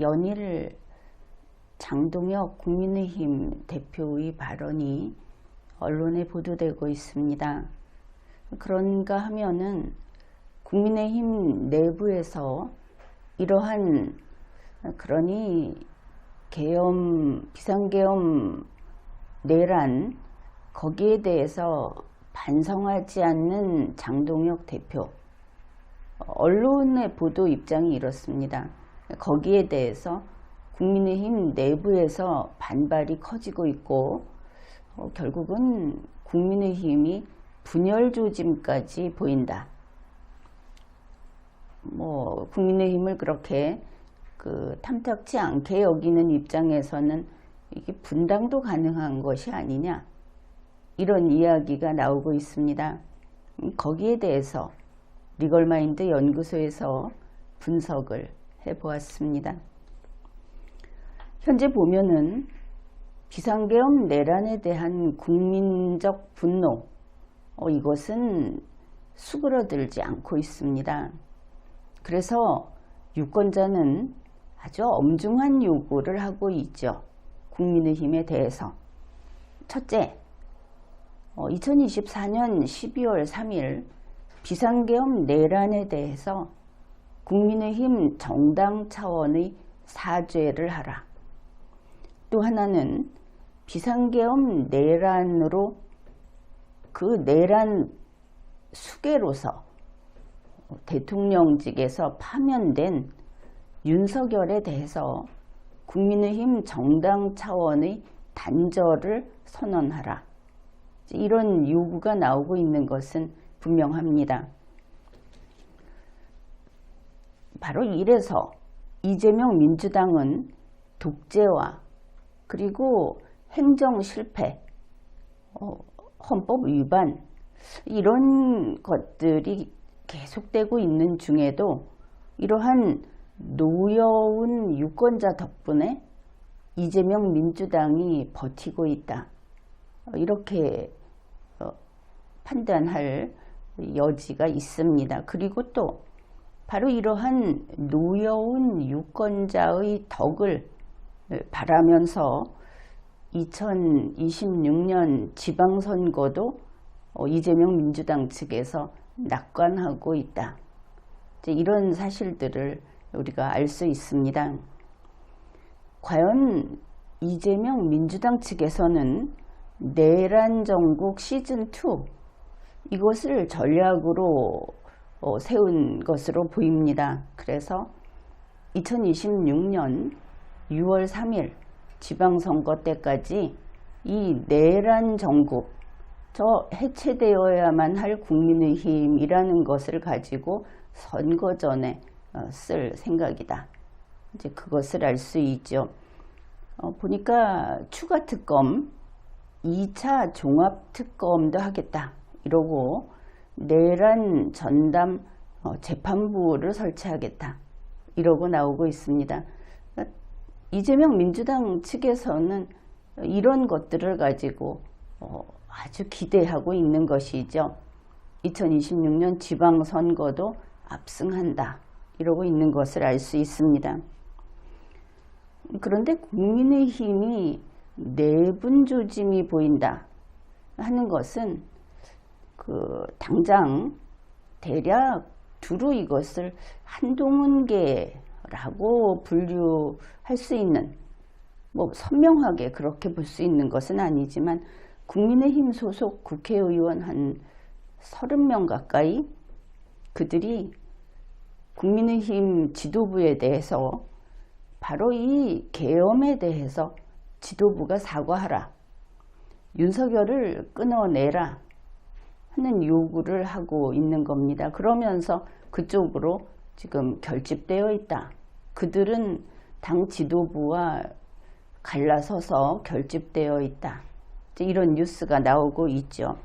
연일 장동혁 국민의힘 대표의 발언이 언론에 보도되고 있습니다. 그런가 하면은 국민의힘 내부에서 이러한 그러니 계엄 비상계엄 내란 거기에 대해서 반성하지 않는 장동혁 대표 언론의 보도 입장이 이렇습니다. 거기에 대해서 국민의힘 내부에서 반발이 커지고 있고 어, 결국은 국민의힘이 분열 조짐까지 보인다. 뭐 국민의힘을 그렇게 그 탐탁치 않게 여기는 입장에서는 이게 분당도 가능한 것이 아니냐 이런 이야기가 나오고 있습니다. 음, 거기에 대해서 리걸마인드 연구소에서 분석을 해 보았습니다. 현재 보면은 비상계엄 내란에 대한 국민적 분노 어, 이것은 수그러들지 않고 있습니다. 그래서 유권자는 아주 엄중한 요구를 하고 있죠. 국민의힘에 대해서. 첫째, 2024년 12월 3일 비상계엄 내란에 대해서 국민의힘 정당 차원의 사죄를 하라. 또 하나는 비상계엄 내란으로 그 내란 수계로서 대통령직에서 파면된 윤석열에 대해서 국민의힘 정당 차원의 단절을 선언하라. 이런 요구가 나오고 있는 것은 분명합니다. 바로 이래서 이재명 민주당은 독재와 그리고 행정 실패, 어, 헌법 위반 이런 것들이 계속되고 있는 중에도 이러한 노여운 유권자 덕분에 이재명 민주당이 버티고 있다. 이렇게 어, 판단할 여지가 있습니다. 그리고 또 바로 이러한 노여운 유권자의 덕을 바라면서 2026년 지방선거도 어, 이재명 민주당 측에서 낙관하고 있다. 이런 사실들을 우리가 알 수 있습니다. 과연 이재명 민주당 측에서는 내란 정국 시즌2 이것을 전략으로 어, 세운 것으로 보입니다. 그래서 2026년 6월 3일 지방선거 때까지 이 내란 정국 저 해체되어야만 할 국민의힘이라는 것을 가지고 선거 전에 어, 쓸 생각이다. 이제 그것을 알 수 있죠. 어, 보니까 추가 특검, 2차 종합 특검도 하겠다. 이러고 내란 전담 어, 재판부를 설치하겠다. 이러고 나오고 있습니다. 이재명 민주당 측에서는 이런 것들을 가지고 어, 아주 기대하고 있는 것이죠. 2026년 지방선거도 압승한다. 이러고 있는 것을 알 수 있습니다. 그런데 국민의힘이 내분 조짐이 보인다 하는 것은 그 당장 대략 두루 이것을 한동훈계라고 분류할 수 있는 뭐 선명하게 그렇게 볼 수 있는 것은 아니지만 국민의힘 소속 국회의원 한 30명 가까이 그들이 국민의힘 지도부에 대해서 바로 이 계엄에 대해서 지도부가 사과하라. 윤석열을 끊어내라. 하는 요구를 하고 있는 겁니다. 그러면서 그쪽으로 지금 결집되어 있다. 그들은 당 지도부와 갈라서서 결집되어 있다. 이런 뉴스가 나오고 있죠.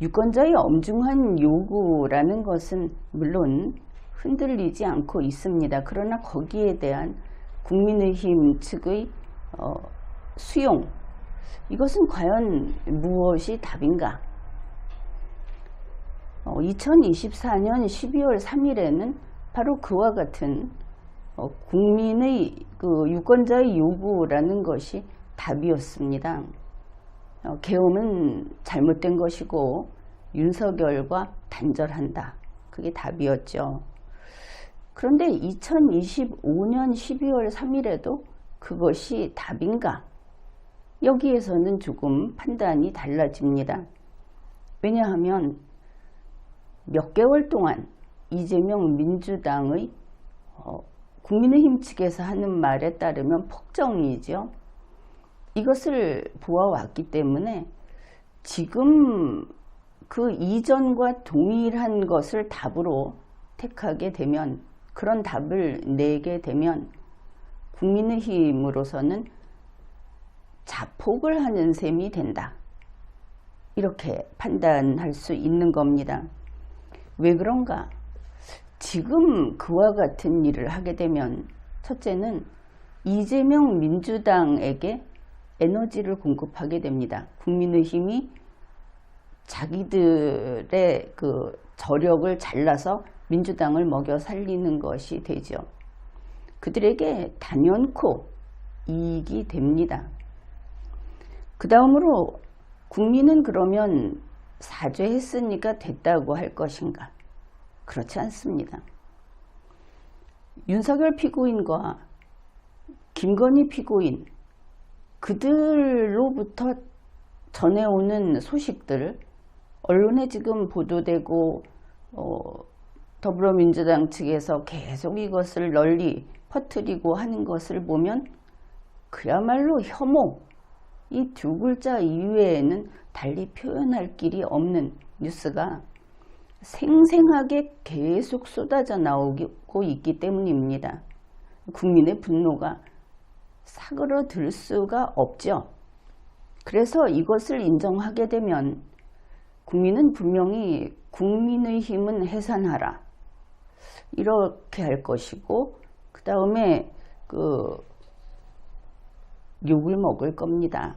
유권자의 엄중한 요구라는 것은 물론 흔들리지 않고 있습니다. 그러나 거기에 대한 국민의힘 측의 어, 수용 이것은 과연 무엇이 답인가? 어, 2024년 12월 3일에는 바로 그와 같은 어, 국민의 그 유권자의 요구라는 것이 답이었습니다. 어, 계엄은 잘못된 것이고 윤석열과 단절한다. 그게 답이었죠. 그런데 2025년 12월 3일에도 그것이 답인가? 여기에서는 조금 판단이 달라집니다. 왜냐하면 몇 개월 동안 이재명 민주당의 어, 국민의힘 측에서 하는 말에 따르면 폭정이죠. 이것을 보아왔기 때문에 지금 그 이전과 동일한 것을 답으로 택하게 되면 그런 답을 내게 되면 국민의힘으로서는 자폭을 하는 셈이 된다. 이렇게 판단할 수 있는 겁니다. 왜 그런가? 지금 그와 같은 일을 하게 되면 첫째는 이재명 민주당에게 에너지를 공급하게 됩니다. 국민의힘이 자기들의 그 저력을 잘라서 민주당을 먹여 살리는 것이 되죠. 그들에게 단연코 이익이 됩니다. 그 다음으로 국민은 그러면 사죄했으니까 됐다고 할 것인가? 그렇지 않습니다. 윤석열 피고인과 김건희 피고인 그들로부터 전해오는 소식들 언론에 지금 보도되고 어, 더불어민주당 측에서 계속 이것을 널리 퍼뜨리고 하는 것을 보면 그야말로 혐오 이 두 글자 이외에는 달리 표현할 길이 없는 뉴스가 생생하게 계속 쏟아져 나오고 있기 때문입니다. 국민의 분노가 사그러들 수가 없죠. 그래서 이것을 인정하게 되면 국민은 분명히 국민의 힘은 해산하라. 이렇게 할 것이고, 그 다음에 그 욕을 먹을 겁니다.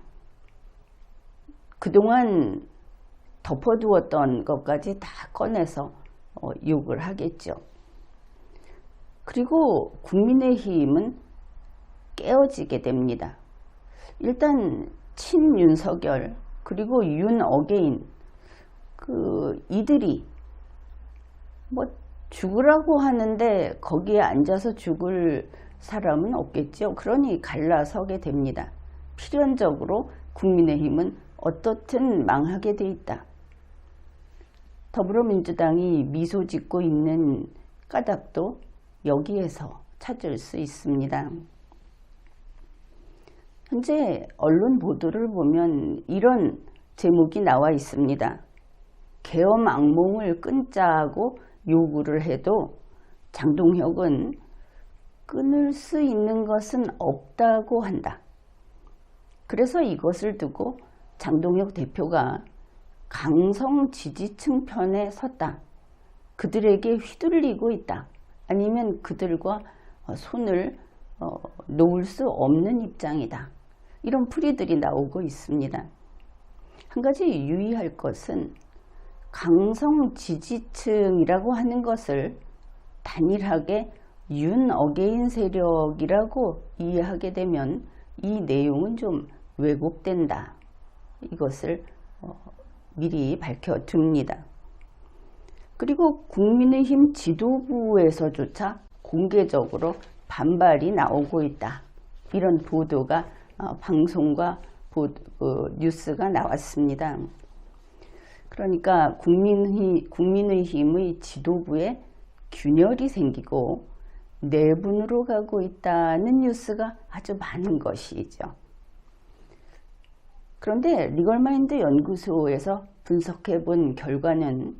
그동안 덮어두었던 것까지 다 꺼내서 어, 욕을 하겠죠. 그리고 국민의힘은 깨어지게 됩니다. 일단 친윤석열 그리고 윤어게인 그 이들이 뭐 죽으라고 하는데 거기에 앉아서 죽을 사람은 없겠죠. 그러니 갈라서게 됩니다. 필연적으로 국민의힘은 어떻든 망하게 돼 있다. 더불어민주당이 미소 짓고 있는 까닭도 여기에서 찾을 수 있습니다. 현재 언론 보도를 보면 이런 제목이 나와 있습니다. 계엄 악몽을 끊자고 요구를 해도 장동혁은 끊을 수 있는 것은 없다고 한다. 그래서 이것을 두고 장동혁 대표가 강성 지지층 편에 섰다. 그들에게 휘둘리고 있다. 아니면 그들과 손을 어, 놓을 수 없는 입장이다. 이런 풀이들이 나오고 있습니다. 한 가지 유의할 것은 강성 지지층이라고 하는 것을 단일하게 윤 어게인 세력이라고 이해하게 되면 이 내용은 좀 왜곡된다. 이것을 어, 미리 밝혀둡니다. 그리고 국민의힘 지도부에서조차 공개적으로 반발이 나오고 있다. 이런 보도가 어, 방송과 어, 뉴스가 나왔습니다. 그러니까 국민의, 국민의힘의 지도부에 균열이 생기고 내분으로 가고 있다는 뉴스가 아주 많은 것이죠. 그런데 리걸마인드 연구소에서 분석해 본 결과는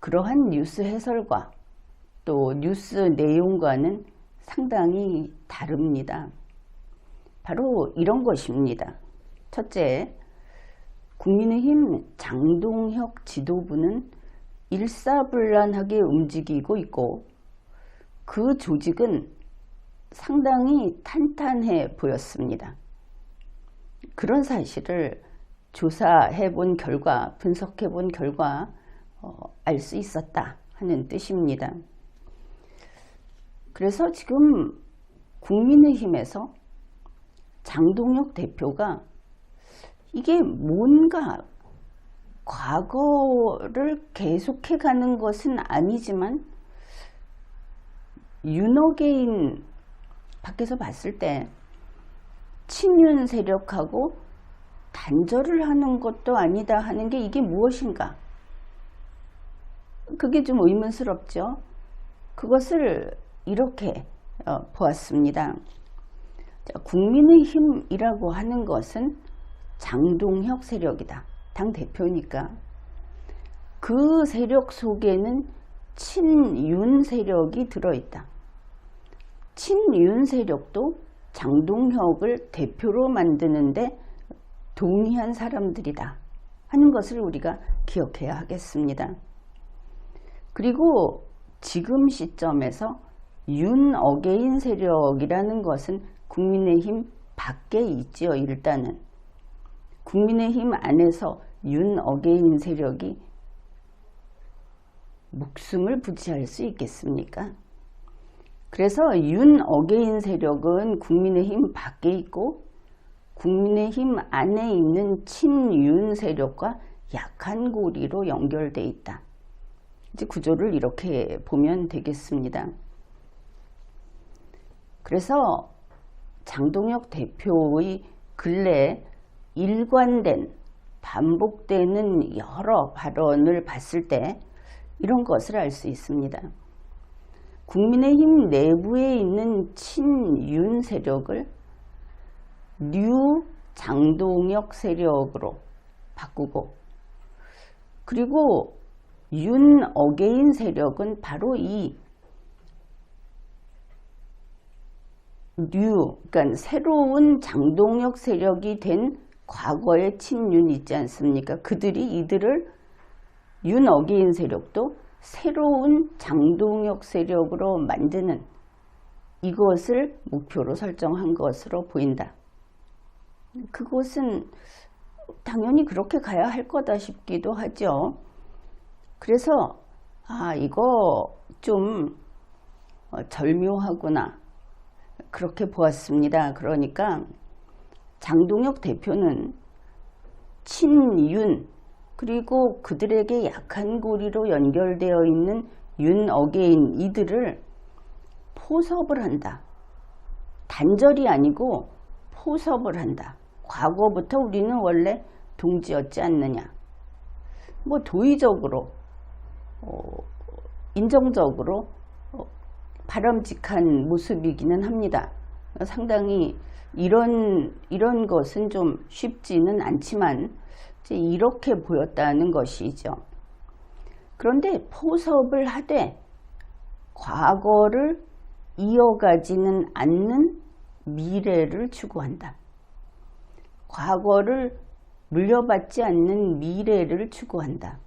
그러한 뉴스 해설과 또 뉴스 내용과는 상당히 다릅니다. 바로 이런 것입니다. 첫째, 국민의힘 장동혁 지도부는 일사불란하게 움직이고 있고 그 조직은 상당히 탄탄해 보였습니다. 그런 사실을 조사해 본 결과, 분석해 본 결과 어, 알 수 있었다 하는 뜻입니다. 그래서 지금 국민의힘에서 장동혁 대표가 이게 뭔가 과거를 계속해 가는 것은 아니지만 윤호개인 밖에서 봤을 때 친윤 세력하고 단절을 하는 것도 아니다 하는 게 이게 무엇인가? 그게 좀 의문스럽죠. 그것을 이렇게 어, 보았습니다. 자, 국민의힘이라고 하는 것은 장동혁 세력이다. 당 대표니까. 그 세력 속에는 친윤 세력이 들어있다. 친윤 세력도 장동혁을 대표로 만드는데 동의한 사람들이다 하는 것을 우리가 기억해야 하겠습니다. 그리고 지금 시점에서 윤 어게인 세력이라는 것은 국민의힘 밖에 있지요, 일단은. 국민의힘 안에서 윤 어게인 세력이 목숨을 부지할 수 있겠습니까? 그래서 윤 어게인 세력은 국민의힘 밖에 있고 국민의힘 안에 있는 친윤 세력과 약한 고리로 연결돼 있다. 이제 구조를 이렇게 보면 되겠습니다. 그래서 장동혁 대표의 근래 일관된 반복되는 여러 발언을 봤을 때 이런 것을 알 수 있습니다. 국민의힘 내부에 있는 친윤 세력을 뉴 장동혁 세력으로 바꾸고 그리고 윤 어게인 세력은 바로 이 뉴, 그러니까 새로운 장동혁 세력이 된 과거의 친윤 있지 않습니까? 그들이 이들을 윤 어게인 세력도 새로운 장동혁 세력으로 만드는 이것을 목표로 설정한 것으로 보인다. 그것은 당연히 그렇게 가야 할 거다 싶기도 하죠. 그래서 아 이거 좀 어, 절묘하구나 그렇게 보았습니다. 그러니까 장동혁 대표는 친윤 그리고 그들에게 약한 고리로 연결되어 있는 윤어게인 이들을 포섭을 한다. 단절이 아니고 포섭을 한다. 과거부터 우리는 원래 동지였지 않느냐. 뭐 도의적으로 어, 인정적으로 어, 바람직한 모습이기는 합니다. 상당히 이런 이런 것은 좀 쉽지는 않지만 이렇게 보였다는 것이죠. 그런데 포섭을 하되 과거를 이어가지는 않는 미래를 추구한다. 과거를 물려받지 않는 미래를 추구한다.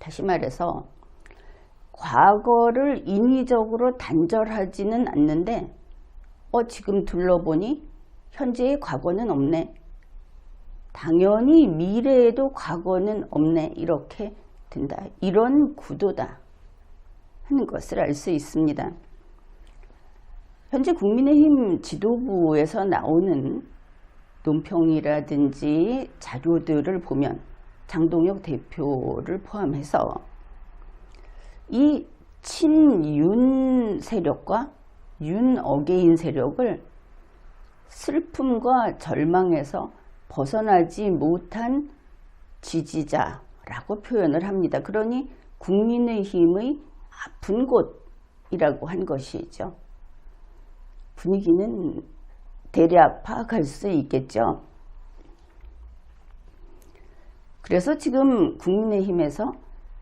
다시 말해서 과거를 인위적으로 단절하지는 않는데 어 지금 둘러보니 현재의 과거는 없네. 당연히 미래에도 과거는 없네. 이렇게 된다. 이런 구도다. 하는 것을 알 수 있습니다. 현재 국민의힘 지도부에서 나오는 논평이라든지 자료들을 보면 장동혁 대표를 포함해서 이 친윤 세력과 윤 어게인 세력을 슬픔과 절망에서 벗어나지 못한 지지자라고 표현을 합니다. 그러니 국민의힘의 아픈 곳이라고 한 것이죠. 분위기는 대략 파악할 수 있겠죠. 그래서 지금 국민의힘에서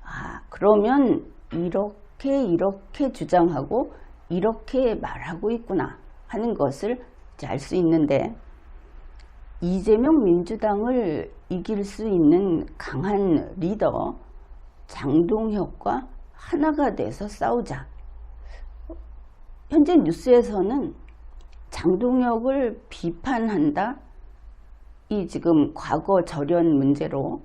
아 그러면 이렇게 이렇게 주장하고 이렇게 말하고 있구나 하는 것을 알 수 있는데 이재명 민주당을 이길 수 있는 강한 리더 장동혁과 하나가 돼서 싸우자. 현재 뉴스에서는 장동혁을 비판한다. 이 지금 과거 절연 문제로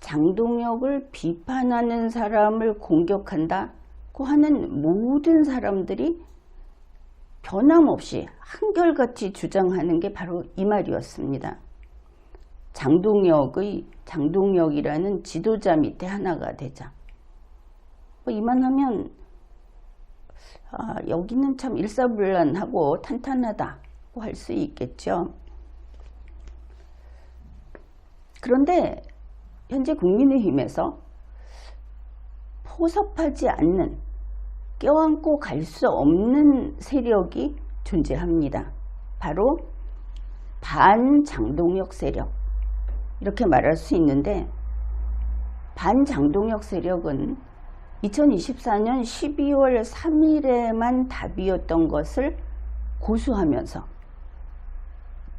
장동혁을 비판하는 사람을 공격한다고 하는 모든 사람들이 변함없이 한결같이 주장하는 게 바로 이 말이었습니다. 장동혁의 장동혁이라는 지도자 밑에 하나가 되자. 뭐 이만하면 아, 여기는 참 일사불란하고 탄탄하다고 할 수 있겠죠. 그런데 현재 국민의힘에서 포섭하지 않는 껴안고 갈 수 없는 세력이 존재합니다. 바로 반장동혁 세력. 이렇게 말할 수 있는데 반장동혁 세력은 2024년 12월 3일에만 답이었던 것을 고수하면서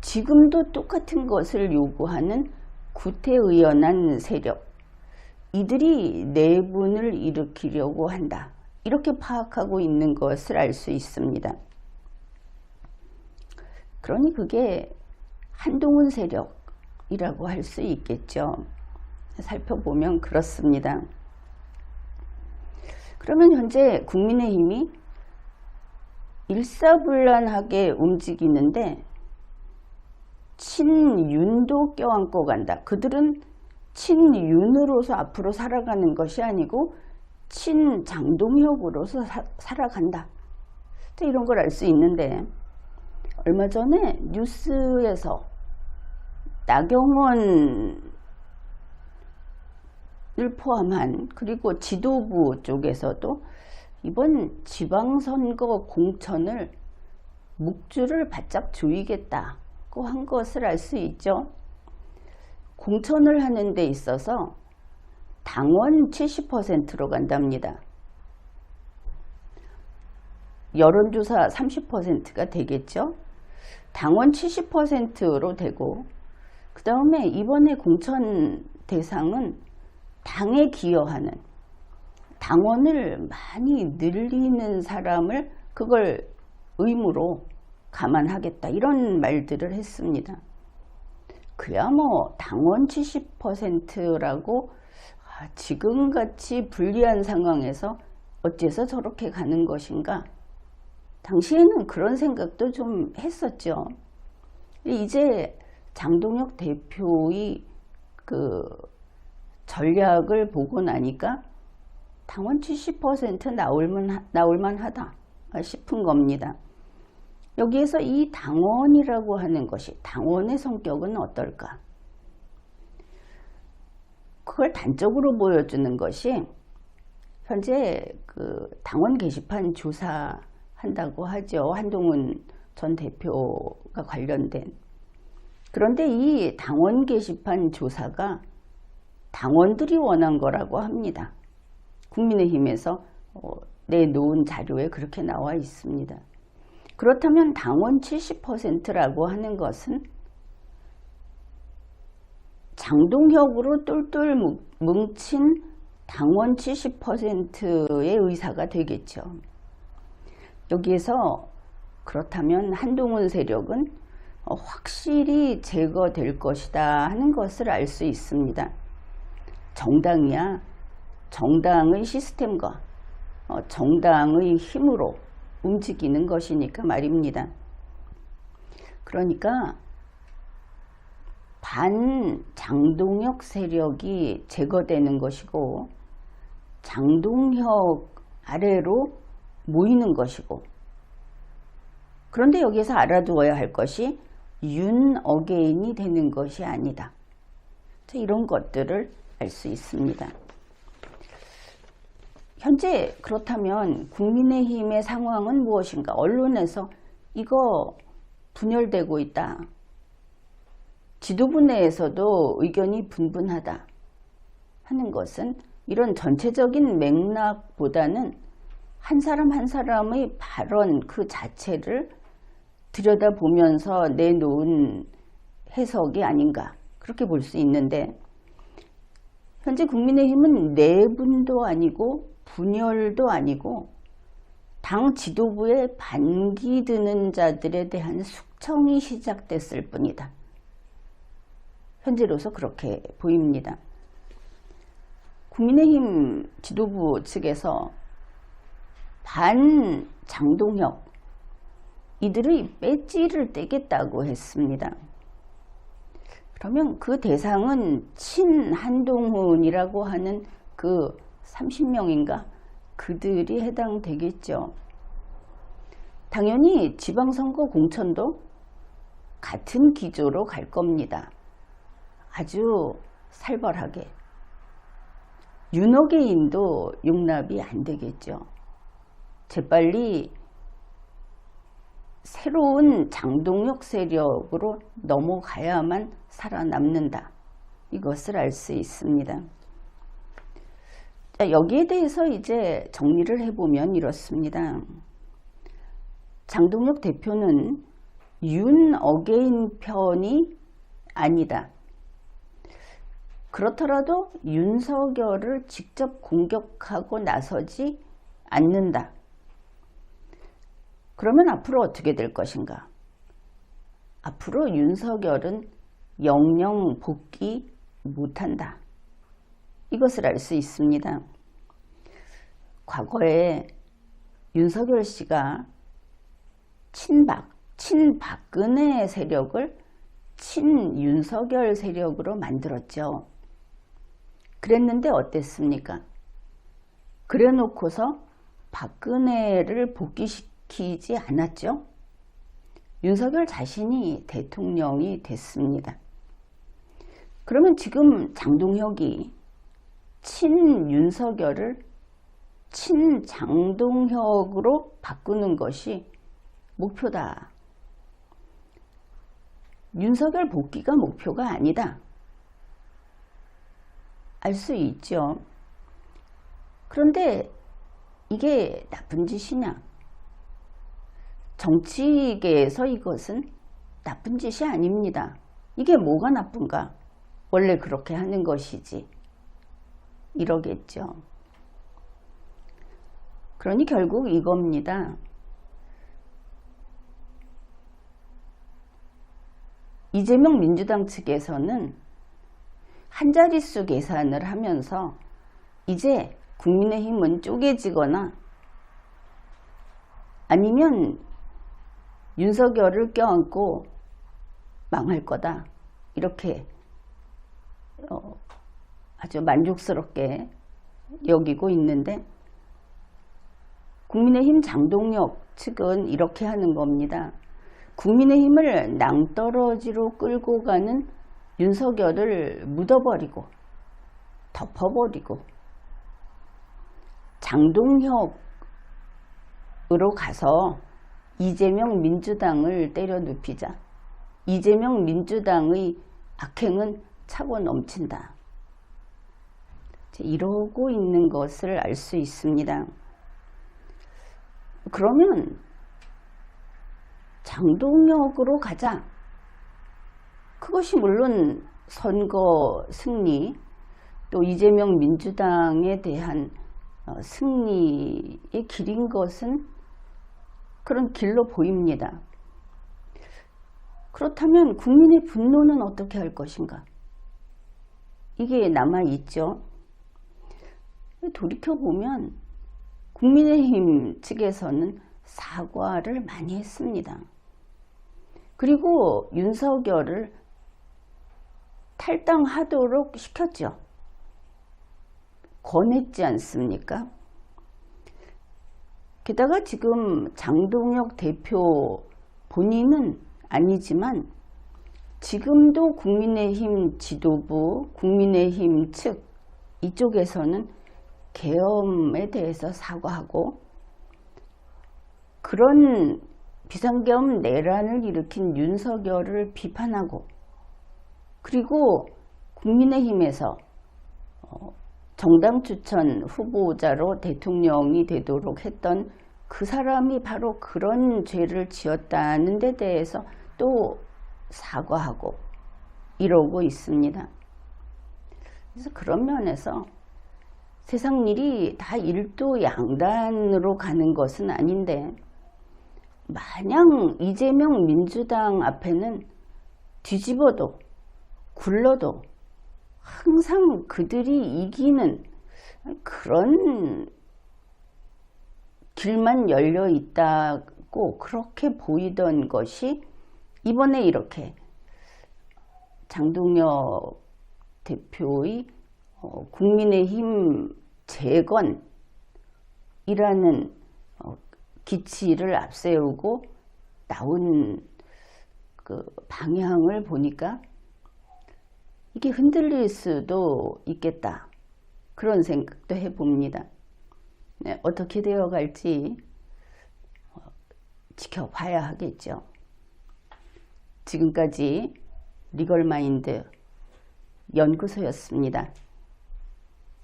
지금도 똑같은 것을 요구하는 구태의연한 세력 이들이 내분을 일으키려고 한다. 이렇게 파악하고 있는 것을 알 수 있습니다. 그러니 그게 한동훈 세력이라고 할 수 있겠죠. 살펴보면 그렇습니다. 그러면 현재 국민의힘이 일사불란하게 움직이는데 친윤도 껴안고 간다. 그들은 친윤으로서 앞으로 살아가는 것이 아니고 친장동혁으로서 사, 살아간다. 이런 걸 알 수 있는데 얼마 전에 뉴스에서 나경원 을 포함한 그리고 지도부 쪽에서도 이번 지방선거 공천을 묵주를 바짝 조이겠다고 한 것을 알 수 있죠. 공천을 하는 데 있어서 당원 70%로 간답니다. 여론조사 30%가 되겠죠. 당원 70%로 되고 그 다음에 이번에 공천 대상은 당에 기여하는 당원을 많이 늘리는 사람을 그걸 의무로 감안하겠다 이런 말들을 했습니다. 그야 뭐 당원 70%라고 아, 지금같이 불리한 상황에서 어째서 저렇게 가는 것인가 당시에는 그런 생각도 좀 했었죠. 이제 장동혁 대표의 그 전략을 보고 나니까 당원 70% 나올만, 나올만 하다 싶은 겁니다. 여기에서 이 당원이라고 하는 것이 당원의 성격은 어떨까? 그걸 단적으로 보여주는 것이 현재 그 당원 게시판 조사한다고 하죠. 한동훈 전 대표가 관련된. 그런데 이 당원 게시판 조사가 당원들이 원한 거라고 합니다. 국민의힘에서 어, 내놓은 자료에 그렇게 나와 있습니다. 그렇다면 당원 70%라고 하는 것은 장동혁으로 똘똘 뭉친 당원 70%의 의사가 되겠죠. 여기에서 그렇다면 한동훈 세력은 어, 확실히 제거될 것이다 하는 것을 알 수 있습니다. 정당이야 정당의 시스템과 어, 정당의 힘으로 움직이는 것이니까 말입니다. 그러니까 반장동혁 세력이 제거되는 것이고 장동혁 아래로 모이는 것이고 그런데 여기서 알아두어야 할 것이 윤 어게인이 되는 것이 아니다. 이런 것들을 알 수 있습니다. 현재 그렇다면 국민의힘의 상황은 무엇인가? 언론에서 이거 분열되고 있다. 지도부 내에서도 의견이 분분하다 하는 것은 이런 전체적인 맥락보다는 한 사람 한 사람의 발언 그 자체를 들여다보면서 내놓은 해석이 아닌가 그렇게 볼 수 있는데 현재 국민의힘은 내분도 아니고 분열도 아니고 당 지도부에 반기 드는 자들에 대한 숙청이 시작됐을 뿐이다. 현재로서 그렇게 보입니다. 국민의힘 지도부 측에서 반 장동혁 이들의 배지를 떼겠다고 했습니다. 그러면 그 대상은 친한동훈이라고 하는 그 30명인가 그들이 해당되겠죠. 당연히 지방선거 공천도 같은 기조로 갈 겁니다. 아주 살벌하게. 윤호개인도 용납이 안 되겠죠. 재빨리 새로운 장동혁 세력으로 넘어가야만 살아남는다. 이것을 알 수 있습니다. 자, 여기에 대해서 이제 정리를 해보면 이렇습니다. 장동혁 대표는 윤 어게인 편이 아니다. 그렇더라도 윤석열을 직접 공격하고 나서지 않는다. 그러면 앞으로 어떻게 될 것인가? 앞으로 윤석열은 영영 복귀 못한다. 이것을 알 수 있습니다. 과거에 윤석열 씨가 친박, 친박근혜 세력을 친윤석열 세력으로 만들었죠. 그랬는데 어땠습니까? 그래 놓고서 박근혜를 복귀시키지 않았죠. 윤석열 자신이 대통령이 됐습니다. 그러면 지금 장동혁이 친윤석열을 친장동혁으로 바꾸는 것이 목표다. 윤석열 복귀가 목표가 아니다. 알 수 있죠. 그런데 이게 나쁜 짓이냐? 정치계에서 이것은 나쁜 짓이 아닙니다. 이게 뭐가 나쁜가? 원래 그렇게 하는 것이지. 이러겠죠. 그러니 결국 이겁니다. 이재명 민주당 측에서는 한 자릿수 계산을 하면서 이제 국민의힘은 쪼개지거나 아니면 윤석열을 껴안고 망할 거다. 이렇게 어, 아주 만족스럽게 여기고 있는데 국민의힘 장동혁 측은 이렇게 하는 겁니다. 국민의힘을 낭떠러지로 끌고 가는 윤석열을 묻어버리고 덮어버리고 장동혁으로 가서 이재명 민주당을 때려 눕히자. 이재명 민주당의 악행은 차고 넘친다. 이러고 있는 것을 알 수 있습니다. 그러면 장동혁으로 가자. 그것이 물론 선거 승리 또 이재명 민주당에 대한 어, 승리의 길인 것은 그런 길로 보입니다. 그렇다면 국민의 분노는 어떻게 할 것인가? 이게 남아있죠. 돌이켜보면 국민의힘 측에서는 사과를 많이 했습니다. 그리고 윤석열을 탈당하도록 시켰죠. 권했지 않습니까? 게다가 지금 장동혁 대표 본인은 아니지만 지금도 국민의힘 지도부, 국민의힘 측 이쪽에서는 계엄에 대해서 사과하고 그런 비상계엄 내란을 일으킨 윤석열을 비판하고 그리고 국민의힘에서 어, 정당 추천 후보자로 대통령이 되도록 했던 그 사람이 바로 그런 죄를 지었다는 데 대해서 또 사과하고 이러고 있습니다. 그래서 그런 면에서 세상 일이 다 일도 양단으로 가는 것은 아닌데 마냥 이재명 민주당 앞에는 뒤집어도 굴러도 항상 그들이 이기는 그런 길만 열려 있다고 그렇게 보이던 것이 이번에 이렇게 장동혁 대표의 어, 국민의힘 재건이라는 어, 기치를 앞세우고 나온 그 방향을 보니까 이게 흔들릴 수도 있겠다. 그런 생각도 해봅니다. 네, 어떻게 되어 갈지 어, 지켜봐야 하겠죠. 지금까지 리걸마인드 연구소였습니다.